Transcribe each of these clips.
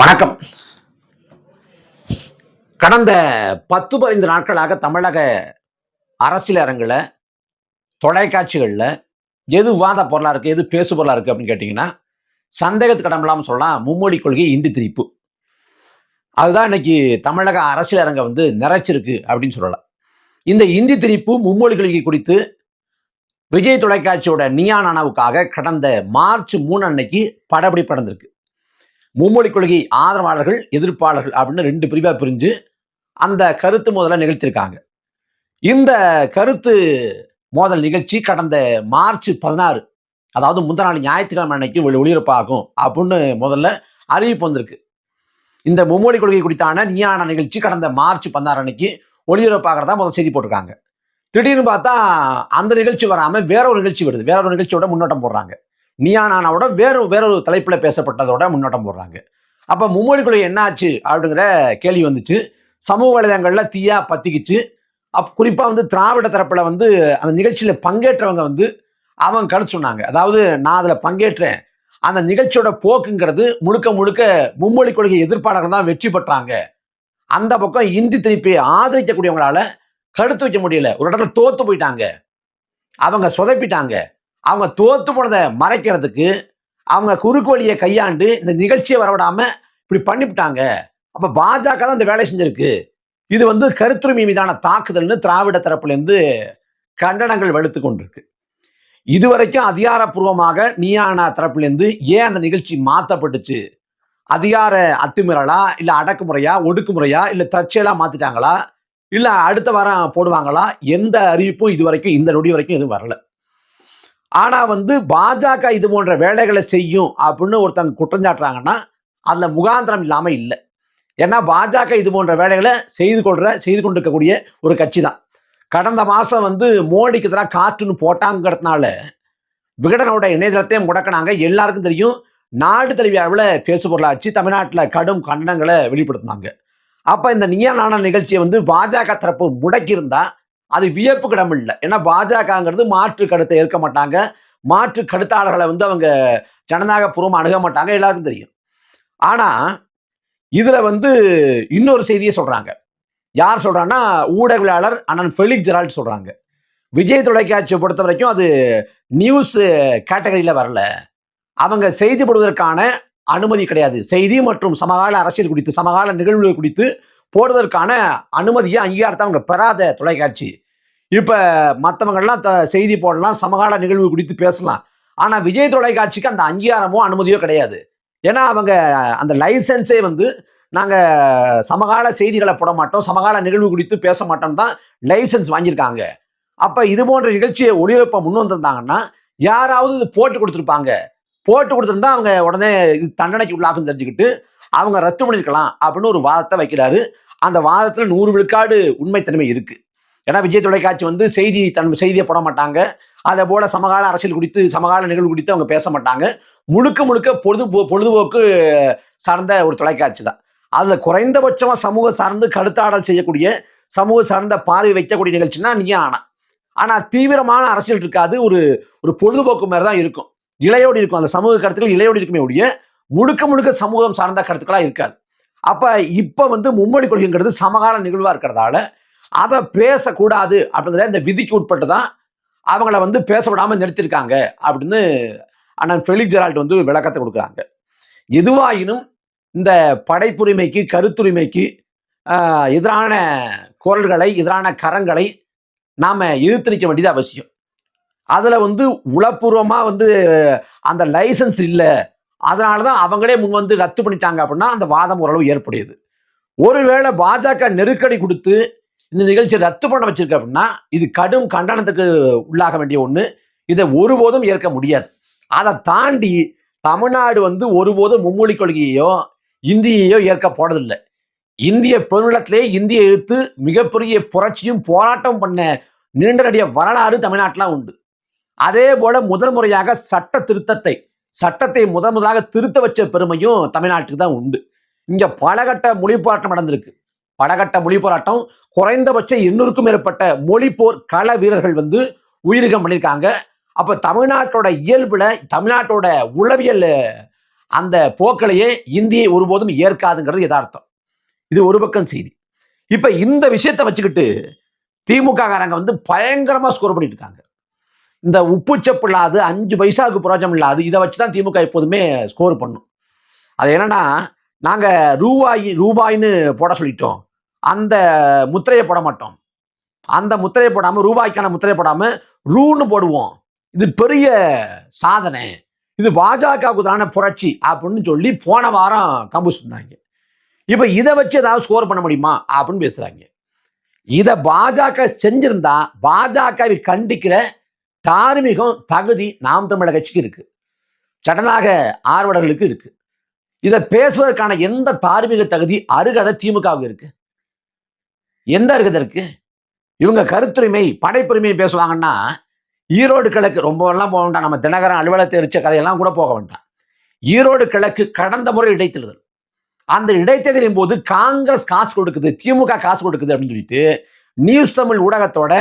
வணக்கம். கடந்த பத்து பதினைந்து நாட்களாக தமிழக அரசியல் அரங்கில் தொலைக்காட்சிகளில் எது விவாத பொருளாக இருக்குது எது பேசு பொருளாக இருக்குது அப்படின்னு கேட்டிங்கன்னா சந்தேகத்துக்கு இடமில்லாமல் சொல்லலாம் மும்மொழி கொள்கை இந்தி திரிப்பு. அதுதான் இன்னைக்கு தமிழக அரசியல் அரங்கை வந்து நிறைச்சிருக்கு அப்படின்னு சொல்லலாம். இந்த இந்தி திரிப்பு மும்மொழி கொள்கை குறித்து விஜய் தொலைக்காட்சியோட நியா அணவுக்காக கடந்த மார்ச் மூணு அன்னைக்கு படப்பிடி நடந்திருக்கு. மும்மொழி கொள்கை ஆதரவாளர்கள் எதிர்ப்பாளர்கள் அப்படின்னு ரெண்டு பிரிவாக பிரிஞ்சு அந்த கருத்து மோதலை நிகழ்த்தியிருக்காங்க. இந்த கருத்து மோதல் நிகழ்ச்சி கடந்த மார்ச் பதினாறு அதாவது முந்தின நாள் ஞாயிற்றுக்கிழமை அன்னைக்கு ஒளிபரப்பாகும் அப்படின்னு முதல்ல அறிவிப்பு வந்திருக்கு. இந்த மும்மொழி கொள்கை குறித்தான நியான நிகழ்ச்சி கடந்த மார்ச் பதினாறு அன்னைக்கு ஒளிபரப்பாகிறதா முதல் செய்தி போட்டிருக்காங்க. திடீர்னு பார்த்தா அந்த நிகழ்ச்சி வராமல் வேற ஒரு நிகழ்ச்சி வருது. வேற ஒரு நிகழ்ச்சியோட முன்னோட்டம் போடுறாங்க. நியானானாவோட வேறு வேறொரு தலைப்பில் பேசப்பட்டதோட முன்னோட்டம் போடுறாங்க. அப்போ மும்மொழி கொள்கை என்னாச்சு அப்படிங்கிற கேள்வி வந்துச்சு. சமூக வலைதளங்களில் தீயா பத்திக்கிச்சு. அப் குறிப்பாக வந்து திராவிட தரப்பில் வந்து அந்த நிகழ்ச்சியில் பங்கேற்றவங்க வந்து அவங்க கழிச்சு சொன்னாங்க. அதாவது நான் அதில் பங்கேற்றேன். அந்த நிகழ்ச்சியோட போக்குங்கிறது முழுக்க முழுக்க மும்மொழி கொள்கை எதிர்ப்பாளர்கள் தான் வெற்றி பெற்றாங்க. அந்த பக்கம் இந்தி திணிப்பை ஆதரிக்கக்கூடியவங்களால கருத்து வைக்க முடியல. ஒரு இடத்துல தோத்து போயிட்டாங்க. அவங்க சொதப்பிட்டாங்க. அவங்க தோத்து போனதை மறைக்கிறதுக்கு அவங்க குறுக்கு வழியை கையாண்டு இந்த நிகழ்ச்சியை வரவிடாம இப்படி பண்ணிவிட்டாங்க. அப்ப பாஜக தான் இந்த வேலை செஞ்சிருக்கு. இது வந்து கருத்துரிமை மீதான தாக்குதல்னு திராவிட தரப்புலேருந்து கண்டனங்கள் வலுத்து கொண்டிருக்கு. இதுவரைக்கும் அதிகாரப்பூர்வமாக நீயானா தரப்புலேருந்து ஏன் அந்த நிகழ்ச்சி மாற்றப்பட்டுச்சு அதிகார அத்துமீறலா இல்லை அடக்குமுறையா ஒடுக்குமுறையா இல்லை தற்செயலாக மாற்றிட்டாங்களா இல்லை அடுத்த வாரம் போடுவாங்களா? எந்த அறிவிப்பும் இது வரைக்கும் இந்த நொடி வரைக்கும் எதுவும் வரல. ஆனால் வந்து பாஜக இது போன்ற வேலைகளை செய்யும் அப்படின்னு ஒருத்தங்க குற்றஞ்சாட்டுறாங்கன்னா அதில் முகாந்திரம் இல்லாமல் இல்லை. ஏன்னா பாஜக இது போன்ற வேலைகளை செய்து கொள்கிற செய்து கொண்டிருக்கக்கூடிய ஒரு கட்சி தான் கடந்த மாதம் வந்து மோடிக்கு எதிராக காற்றுன்னு போட்டாங்கிறதுனால விகடனோட இணையதளத்தையும் முடக்கினாங்க. எல்லாருக்கும் தெரியும் நாடு தலைவியாவில் பேசு பொருளாச்சு. தமிழ்நாட்டில் கடும் கண்டனங்களை வெளிப்படுத்தினாங்க. அப்போ இந்த நியலான நிகழ்ச்சியை வந்து பாஜக தரப்பு முடக்கியிருந்தால் அது வியப்புக்கு இடம் இல்லை ஏன்னா பாஜகங்கிறது மாற்று கருத்தை ஏற்க மாட்டாங்க. மாற்று கருத்தாளர்களை வந்து அவங்க ஜனநாயக பூர்வமாக அணுக மாட்டாங்க எல்லாருக்கும் தெரியும். ஆனா இதுல வந்து இன்னொரு செய்தியை சொல்றாங்க. யார் சொல்கிறான்னா ஊடகவியலாளர் அண்ணன் ஃபெலிக் ஜெரால்ட் சொல்றாங்க. விஜய் தொலைக்காட்சியை பொறுத்த வரைக்கும் அது நியூஸ் கேட்டகரியில் வரல. அவங்க செய்தி போடுவதற்கான அனுமதி கிடையாது. செய்தி மற்றும் சமகால அரசியல் குறித்து சமகால நிகழ்வுகள் குறித்து போடுவதற்கான அனுமதியை அங்கீகாரத்தை அவங்க பெறாத தொலைக்காட்சி. இப்போ மற்றவங்கள்லாம் த- செய்தி போடலாம் சமகால நிகழ்வு குறித்து பேசலாம். ஆனால் விஜய் தொலைக்காட்சிக்கு அந்த அங்கீகாரமோ அனுமதியோ கிடையாது. ஏன்னா அவங்க அந்த லைசன்ஸே வந்து நாங்கள் சமகால செய்திகளை போட மாட்டோம் சமகால நிகழ்வு குறித்து பேச மாட்டோம் தான் லைசன்ஸ் வாங்கியிருக்காங்க. அப்போ இது போன்ற நிகழ்ச்சியை ஒளிபரப்ப முன் வந்திருந்தாங்கன்னா யாராவது இது போட்டு கொடுத்துருப்பாங்க. போட்டு கொடுத்துருந்தா அவங்க உடனே இது தண்டனைக்கு உள்ளாகும் தெரிஞ்சுக்கிட்டு அவங்க ரத்து பண்ணியிருக்கலாம் அப்படின்னு ஒரு வாதத்தை வைக்கிறாரு. அந்த வாதத்தில் நூறு விழுக்காடு உண்மைத்தன்மை இருக்குது ஏன்னா விஜய் தொலைக்காட்சி வந்து செய்தி தன் செய்தியை போட மாட்டாங்க. அதே போல சமகால அரசியல் குறித்து சமகால நிகழ்வு குறித்து அவங்க பேச மாட்டாங்க. முழுக்க முழுக்க பொழுது பொழுதுபோக்கு சார்ந்த ஒரு தொலைக்காட்சி தான். அதில் குறைந்தபட்சமாக சமூக சார்ந்து கருத்தாடல் செய்யக்கூடிய சமூக சார்ந்த பார்வை வைக்கக்கூடிய நிகழ்ச்சினா நீ ஆனா. ஆனால் தீவிரமான அரசியல் இருக்காது. ஒரு ஒரு பொழுதுபோக்கு மாதிரி தான் இருக்கும். இளையோடு இருக்கும். அந்த சமூக கருத்துக்கள் இளையோடு இருக்குமே ஒழிய முழுக்க முழுக்க சமூகம் சார்ந்த கருத்துக்களாக இருக்காது. அப்போ இப்போ வந்து மும்மொழி கொள்கைங்கிறது சமகால நிகழ்வாக இருக்கிறதால அதை பேசக்கூடாது அப்படிங்கிற இந்த விதிக்கு உட்பட்டு தான் அவங்கள வந்து பேச விடாமல் நிறுத்திருக்காங்க அப்படின்னு அண்ணன் ஃபெலிக் ஜெரால்ட் வந்து விளக்கத்தை கொடுக்குறாங்க. எதுவாயினும் இந்த படைப்புரிமைக்கு கருத்துரிமைக்கு எதிரான குரல்களை எதிரான கரங்களை நாம் எதிர்த்தளிக்க வேண்டியது அவசியம். அதில் வந்து உளப்பூர்வமாக வந்து அந்த லைசன்ஸ் இல்லை. அதனால தான் அவங்களே முன் வந்து ரத்து பண்ணிட்டாங்க அப்படின்னா அந்த வாதம் ஓரளவு ஏற்புடையது. ஒருவேளை பாஜக நெருக்கடி கொடுத்து இந்த நிகழ்ச்சியை ரத்து பண்ண வச்சிருக்கு அப்படின்னா இது கடும் கண்டனத்துக்கு உள்ளாக வேண்டிய ஒண்ணு. இதை ஒருபோதும் ஏற்க முடியாது. அதை தாண்டி தமிழ்நாடு வந்து ஒருபோதும் மும்மொழி கொள்கையையோ இந்தியையோ ஏற்க போனதில்லை. இந்திய பெருநிலத்திலே இந்திய எழுத்து மிகப்பெரிய புரட்சியும் போராட்டம் பண்ண நீண்ட வரலாறு தமிழ்நாட்டிலாம் உண்டு. அதே போல முதல் முறையாக சட்ட திருத்தத்தை சட்டத்தை முதன் முதலாக திருத்த வச்ச பெருமையும் தமிழ்நாட்டுக்கு தான் உண்டு. இங்க பலகட்ட மொழி போராட்டம் நடந்திருக்கு. பலகட்ட மொழி போராட்டம் குறைந்தபட்சம் எண்ணூறுக்கும் மேற்பட்ட மொழிப்போர் கள வீரர்கள் வந்து உயிரிகம் பண்ணியிருக்காங்க. அப்ப தமிழ்நாட்டோட இயல்புல தமிழ்நாட்டோட உளவியல் அந்த போக்களையே இந்தியை ஒருபோதும் ஏற்காதுங்கிறது யதார்த்தம். இது ஒரு பக்கம் செய்தி. இப்ப இந்த விஷயத்தை வச்சுக்கிட்டு திமுக காரங்க வந்து பயங்கரமா ஸ்கோர் பண்ணிட்டு இருக்காங்க இந்த உப்புச்சப்பு இல்லாது அஞ்சு பைசாவுக்கு புரோஜம் இல்லாது இதை வச்சு தான் திமுக எப்போதுமே ஸ்கோர் பண்ணும். அது என்னன்னா நாங்கள் ரூபாய் ரூபாய்னு போட சொல்லிட்டோம். அந்த முத்திரையை போட மாட்டோம். அந்த முத்திரையை போடாமல் ரூபாய்க்கான முத்திரையை போடாமல் ரூன்னு போடுவோம். இது பெரிய சாதனை. இது பாஜகவுக்குதான புரட்சி அப்படின்னு சொல்லி போன வாரம் கம்பு சொன்னாங்க இப்போ இதை வச்சு ஏதாவது ஸ்கோர் பண்ண முடியுமா? அப்படின்னு பேசுகிறாங்க இதை பாஜக செஞ்சிருந்தா பாஜகவை கண்டிக்கிற தார்மீகம் தகுதி நாம் தமிழக கட்சிக்கு இருக்கு. சடனாக ஆர்வலர்களுக்கு இருக்குது இதை பேசுவதற்கான எந்த தார்மீக தகுதி அருகதை திமுகவுக்கு இருக்கு? எந்த அருகதை இருக்கு? இவங்க கருத்துரிமை படைப்புரிமையை பேசுவாங்கன்னா ஈரோடு கிழக்கு ரொம்ப எல்லாம் போக வேண்டாம். நம்ம தினகரன் அலுவலகத்தை எரிச்ச கதையெல்லாம் கூட போக வேண்டாம். ஈரோடு கிழக்கு கடந்த முறை இடைத்தேர்தல். அந்த இடைத்தேர்தலின் போது காங்கிரஸ் காசு கொடுக்குது திமுக காசு கொடுக்குது அப்படின்னு சொல்லிட்டு நியூஸ் தமிழ் ஊடகத்தோட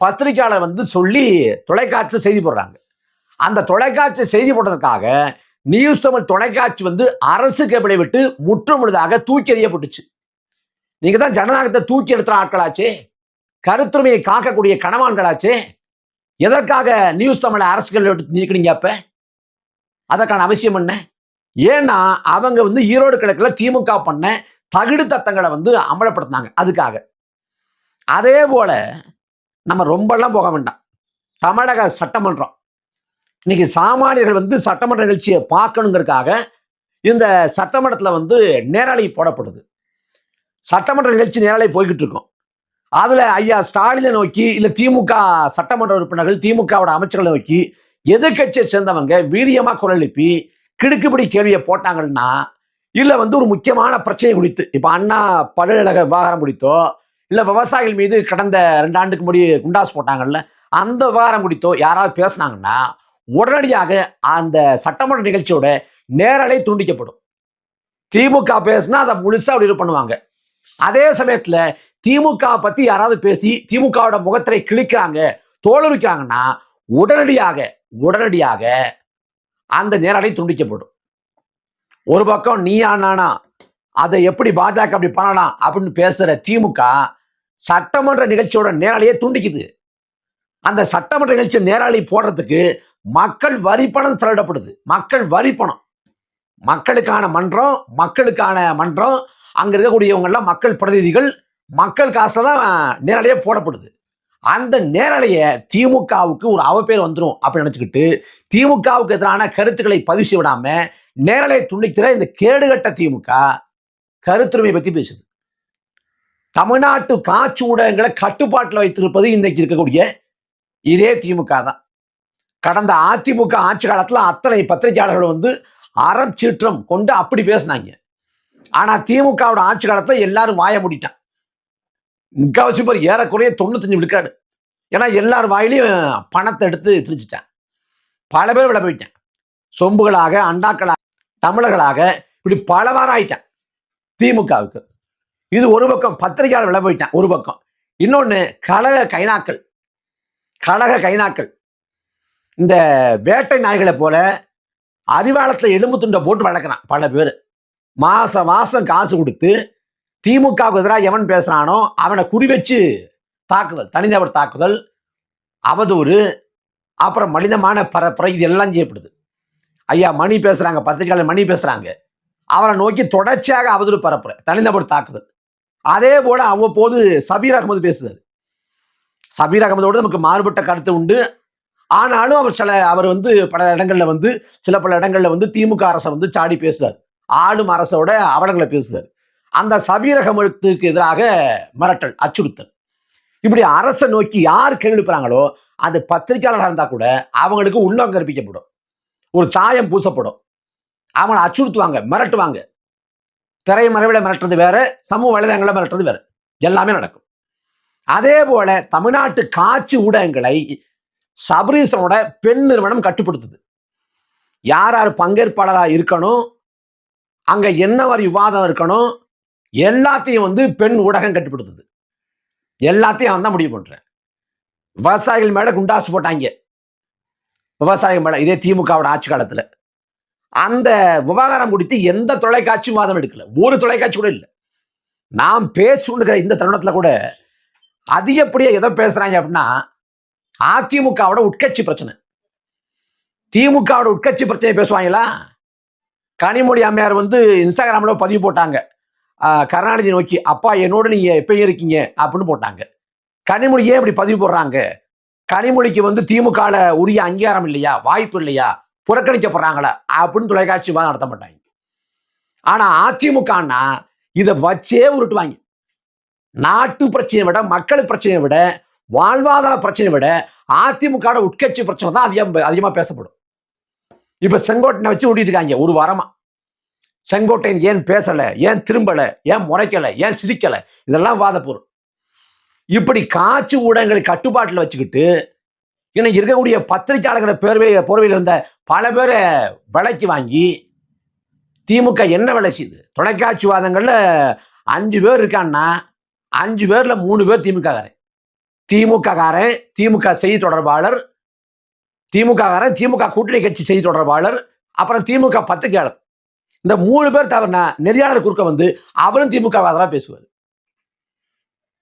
பத்திரிகையாளர் வந்து சொல்லி தொலைக்காட்சி செய்தி போடுறாங்க. அந்த தொலைக்காட்சி செய்தி போடுறதுக்காக நியூஸ் தமிழ் தொலைக்காட்சி வந்து அரசு கேபிளை விட்டு முற்றுமுழுதாக தூக்கி எறியப்பட்டுச்சு. நீங்க தான் ஜனநாயகத்தை தூக்கி எடுத்துற ஆட்களாச்சே. கருத்துரிமையை காக்கக்கூடிய கணவான்களாச்சே எதற்காக நியூஸ் தமிழ் அரசுகள் விட்டு நீக்கினீங்க அப்ப? அதற்கான அவசியம் என்ன? ஏன்னா அவங்க வந்து ஈரோடு கிழக்குல திமுக பண்ண தகுடு தத்தங்களை வந்து அமலப்படுத்தினாங்க அதுக்காக. அதே போல நம்ம ரொம்பலாம் போக வேண்டாம். தமிழக சட்டமன்றம். இன்னைக்கு சாமானியர்கள் வந்து சட்டமன்ற நிகழ்ச்சியை பார்க்கணுங்கிறதுக்காக இந்த சட்டமன்றத்தில் வந்து நேரலை போடப்படுது. சட்டமன்ற நிகழ்ச்சி நேரலை போய்கிட்டு இருக்கோம். அதுல ஐயா ஸ்டாலினை நோக்கி இல்ல திமுக சட்டமன்ற உறுப்பினர்கள் திமுகவோட அமைச்சர்களை நோக்கி எதிர்கட்சியை சேர்ந்தவங்க வீரியமா குரல் எழுப்பி கிடுக்குப்படி கேள்வியை போட்டாங்கன்னா இல்ல வந்து ஒரு முக்கியமான பிரச்சனை குறித்து இப்ப அண்ணா பல்கழக விவகாரம் குறித்தோ இல்ல விவசாயிகள் மீது கடந்த ரெண்டு ஆண்டுக்கு முன்னாடி குண்டாஸ் போட்டாங்கல்ல அந்த விவகாரம் குறித்தோ யாராவது பேசுனாங்கன்னா உடனடியாக அந்த சட்டமன்ற நிகழ்ச்சியோட நேரலை துண்டிக்கப்படும். திமுக பேசுனா அதை முழுசா அப்படி இது பண்ணுவாங்க. அதே சமயத்துல திமுக பத்தி யாராவது பேசி திமுகவோட முகத்திரை கிழிக்கிறாங்க தோலுரிக்கிறாங்கன்னா உடனடியாக உடனடியாக அந்த நேரலை துண்டிக்கப்படும். ஒரு பக்கம் நீயா நானா அதை எப்படி பாஜக அப்படி பண்ணலாம் அப்படின்னு பேசுற திமுக சட்டமன்ற நிகழ்ச்சியோட நேரலையே துண்டிக்குது. அந்த சட்டமன்ற நிகழ்ச்சி நேரலை போடுறதுக்கு மக்கள் வரி பணம் செலவிடப்படுது. மக்கள் வரி பணம். மக்களுக்கான மன்றம் மக்களுக்கான மன்றம் அங்க இருக்கக்கூடியவங்கெல்லாம் மக்கள் பிரதிநிதிகள் மக்கள் காசை தான் நேரலையே போடப்படுது. அந்த நேரலைய திமுகவுக்கு ஒரு அவப்பேர் வந்துடும் அப்படின்னு நினச்சிக்கிட்டு திமுகவுக்கு எதிரான கருத்துக்களை பதிவு செய்ய விடாம நேரலையை துண்டிக்கிற இந்த கேடுகட்ட திமுக கருத்துரிமை பத்தி பேசுது. தமிழ்நாட்டு காட்சி ஊடகங்களை கட்டுப்பாட்டில் வைத்திருப்பது இன்னைக்கு இருக்கக்கூடிய இதே திமுக தான் கடந்த அதிமுக ஆட்சி காலத்தில் அத்தனை பத்திரிகையாளர்கள் வந்து அறச்சீற்றம் கொண்டு அப்படி பேசினாங்க. ஆனால் திமுகவோட ஆட்சி காலத்தில் எல்லாரும் வாய மூடிட்டான் முக்கால்வாசி பேர் ஏறக்குறைய தொண்ணூத்தஞ்சு விழுக்காடு. ஏன்னா எல்லார் வாயிலையும் பணத்தை எடுத்து திரிச்சிட்டான் பல பேர் விழ போயிட்டேன் சொம்புகளாக அண்டாக்களாக தமிழர்களாக இப்படி பலவாராயிட்டேன் ஆயிட்டான் திமுகவுக்கு. இது ஒரு பக்கம் பத்திரிகையாளர் விளை போயிட்டேன் ஒரு பக்கம். இன்னொன்று கழக கைனாக்கள். கழக கைனாக்கள். இந்த வேட்டை நாய்களை போல அறிவாளத்தை எலும்பு துண்டை போட்டு வளர்க்குறான். பல பேர். மாதம் மாசம் காசு கொடுத்து திமுகவுக்கு எதிராக எவன் பேசுறானோ அவனை குறி வச்சு தாக்குதல் தனிநபர் தாக்குதல் அவதூறு அப்புறம் மனிதமான பரப்புரை இது எல்லாம் செய்யப்படுது. ஐயா மணி பேசுறாங்க பத்திரிகையாளர் மணி பேசுறாங்க. அவரை நோக்கி தொடர்ச்சியாக அவதூறு பரப்புரை தனிநபர் தாக்குதல். அதே போல அவ்வப்போது சபீர் அகமது பேசுறாரு. சபீர் அகமதோடு நமக்கு மாறுபட்ட கருத்து உண்டு. ஆனாலும் அவர் சில அவர் வந்து பல இடங்கள்ல வந்து சில பல இடங்கள்ல வந்து திமுக அரசை வந்து சாடி பேசுறாரு. ஆளும் அரசோட அவலங்களை பேசுறாரு. அந்த சபீர் எதிராக மிரட்டல் அச்சுறுத்தல். இப்படி அரசை நோக்கி யார் கேள்வி எழுப்புறாங்களோ அது பத்திரிகையாளராக இருந்தா கூட அவங்களுக்கு உள்ளம் கற்பிக்கப்படும். ஒரு சாயம் பூசப்படும். அவங்களை அச்சுறுத்துவாங்க மிரட்டுவாங்க. திரைமறைவில மிரட்டுறது வேற சமூக வலைதளங்களை மிரட்டுறது வேற. எல்லாமே நடக்கும். அதே போல தமிழ்நாட்டு காட்சி ஊடகங்களை சபரீசனோட பெண் நிறுவனம் கட்டுப்படுத்துது. யார் யார் பங்கேற்பாளராக இருக்கணும் அங்கே என்ன மாதிரி விவாதம் இருக்கணும் எல்லாத்தையும் வந்து பெண் ஊடகம் கட்டுப்படுத்துது. எல்லாத்தையும் அவன் தான் முடிவு பண்ணுறேன் விவசாயிகள் மேலே குண்டாசு போட்டாங்க. விவசாயிகள் மேலே இதே திமுகவோட ஆட்சி காலத்தில். அந்த விவகாரம் குறித்து எந்த தொலைக்காட்சியும் வாதம் எடுக்கல. ஒரு தொலைக்காட்சி கூட இல்லை. நாம் பேசுகிற இந்த தருணத்தில் கூட அதிகப்படியாக எதை பேசுகிறாங்க அப்படின்னா அதிமுகவோட உட்கட்சி பிரச்சனை. திமுகவோட உட்கட்சி பிரச்சனை பேசுவாங்களா? கனிமொழி அம்மையார் வந்து இன்ஸ்டாகிராம்ல பதிவு போட்டாங்க. கருணாநிதி நோக்கி அப்பா என்னோட நீங்க எப்பயும் இருக்கீங்க அப்படின்னு போட்டாங்க. கனிமொழி ஏன் இப்படி பதிவு போடுறாங்க? கனிமொழிக்கு வந்து திமுகவில் உரிய அங்கீகாரம் இல்லையா? வாய்ப்பு இல்லையா? புறக்கணிக்கப்படுறாங்களா? அப்படின்னு தொலைக்காட்சி வாதம் நடத்த மாட்டாங்க. ஆனா அதிமுகன்னா இதை வச்சே உருட்டுவாங்க. நாட்டு பிரச்சனையை விட மக்கள் பிரச்சனையை விட வாழ்வாதார பிரச்சனை விட அதிமுக உட்கட்சி பிரச்சனை தான் அதிகம் அதிகமாக பேசப்படும். இப்போ செங்கோட்டனை வச்சு ஓட்டிட்டு இருக்காங்க ஒரு வாரமா. செங்கோட்டையன் ஏன் பேசலை ஏன் திரும்பலை ஏன் முறைக்கலை ஏன் சிரிக்கலை? இதெல்லாம் வாதப்பொருள் இப்படி காட்சி ஊடகங்களை கட்டுப்பாட்டில் வச்சுக்கிட்டு இன்னைக்கு இருக்கக்கூடிய பத்திரிகையாளர்கள் பேர்வை போர்வையில் இருந்த பல பேரை விலைக்கு வாங்கி திமுக என்ன வேலை செய்யுது? தொலைக்காட்சி வாதங்களில் அஞ்சு பேர் இருக்கான்னா அஞ்சு பேரில் மூணு பேர் திமுக காரன் திமுக காரன் திமுக செய்தி தொடர்பாளர் திமுக காரன் திமுக கூட்டணி கட்சி செய்தி தொடர்பாளர் அப்புறம் திமுக பத்திரிகையாளர். இந்த மூணு பேர் தவிர நெறியாளர் குறுக்க வந்து அவரும் திமுக ஆதரவா பேசுவார்.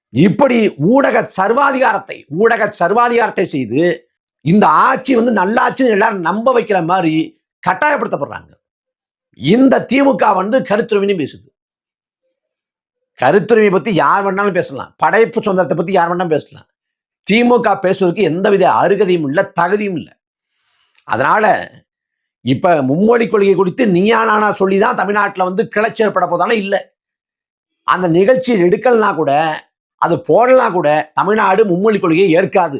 இப்படி ஊடக சர்வாதிகாரத்தை ஊடக சர்வாதிகாரத்தை செய்து இந்த ஆட்சி வந்து நல்லாட்சின்னு எல்லாரும் நம்ப வைக்கிற மாதிரி கட்டாயப்படுத்தப்படுறாங்க. இந்த திமுக வந்து கருத்துரிமையும் பேசுது. கருத்துரிமையை பத்தி யார் வேணாலும் பேசலாம். படைப்பு சுதந்திரத்தை பத்தி யார் வேணாலும் பேசலாம். திமுக பேசுவதற்கு எந்தவித அருகதையும் இல்லை தகுதியும் இல்லை. அதனால இப்ப மும்மொழி கொள்கை குறித்து நீயா நானா சொல்லி தான் தமிழ்நாட்டில் வந்து கிளர்ச்சி ஏற்பட போதானே இல்லை. அந்த நிகழ்ச்சி எடுக்கலனா கூட அது போடலாம் கூட தமிழ்நாடு மும்மொழி கொள்கையை ஏற்காது.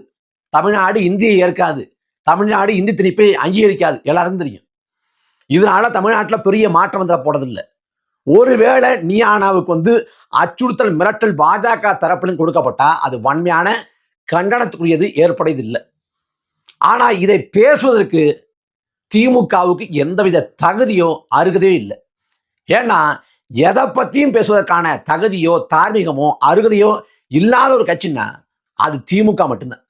தமிழ்நாடு இந்தியை ஏற்காது. தமிழ்நாடு இந்தி திணிப்பை அங்கீகரிக்காது. எல்லாரும் தெரியும். இதனால தமிழ்நாட்டில் பெரிய மாற்றம் வந்துட போறதில்லை. ஒருவேளை நியானாவுக்கு வந்து அச்சுறுத்தல் மிரட்டல் பாஜக தரப்பிலும் கொடுக்கப்பட்டா அது வன்மையான கண்டனத்துக்குரியது ஏற்படையதில்லை. ஆனா இதை பேசுவதற்கு திமுகவுக்கு எந்தவித தகுதியோ அருகதையோ இல்லை. ஏன்னா எதை பத்தியும் பேசுவதற்கான தகுதியோ தார்மீகமோ அருகதையோ இல்லாத ஒரு கட்சின்னா அது திமுக மட்டும்தான்.